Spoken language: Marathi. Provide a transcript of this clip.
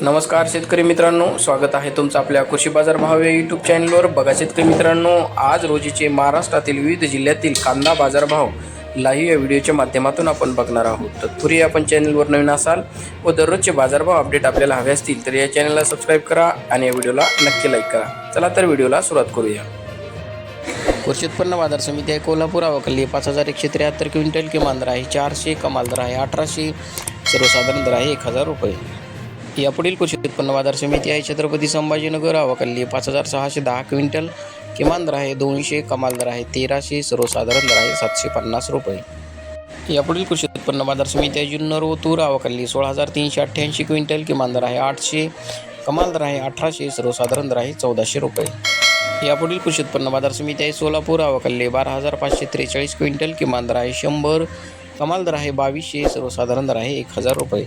नमस्कार शेतकरी मित्रांनो स्वागत आहे तुमचं आपल्या कृषी बाजार भाव या यूट्यूब चॅनलवर बघा शेतकरी मित्रांनो आज रोजीचे महाराष्ट्रातील विविध जिल्ह्यातील कांदा बाजारभाव लाईव्ह या व्हिडिओच्या माध्यमातून आपण बघणार आहोत. तत्पूर्वी आपण चॅनलवर नवीन असाल व दररोजचे बाजारभाव अपडेट आपल्याला हवे असतील तर या चॅनलला सबस्क्राईब करा आणि या व्हिडिओला नक्की लाईक करा. चला तर व्हिडिओला सुरुवात करूया. कृषी उत्पन्न बाजार समिती आहे कोल्हापूर अवकल्ली पाच हजार एकशे त्र्याहत्तर क्विंटल किमान दर आहे चारशे कमाल दर आहे अठराशे सर्वसाधारण दर आहे एक हजार रुपये. यापुढील कृषी उत्पन्न बाजार समिती आहे. छत्रपती संभाजीनगर अवकल्ली पाच हजार सहाशे दहा क्विंटल. किमान दर आहे दोनशे कमाल दर आहे तेराशे सर्वसाधारण दर आहे सातशे पन्नास रुपये. यापुढील कृषी उत्पन्न बाजार समिती आहे जुन्नर व तूर अवकल्ली सोळा हजार तीनशे अठ्ठ्याऐंशी क्विंटल. किमान दर आहे आठशे कमाल दर आहे अठराशे सर्वसाधारण दर आहे चौदाशे रुपये. यापुढील कृषी उत्पन्न बाजार समिती आहे सोलापूर अवकल्ले बारा हजार पाचशे त्रेचाळीस क्विंटल. किमान दर आहे शंभर कमाल दर आहे बावीसशे सर्वसाधारण दर आहे एक हजार रुपये.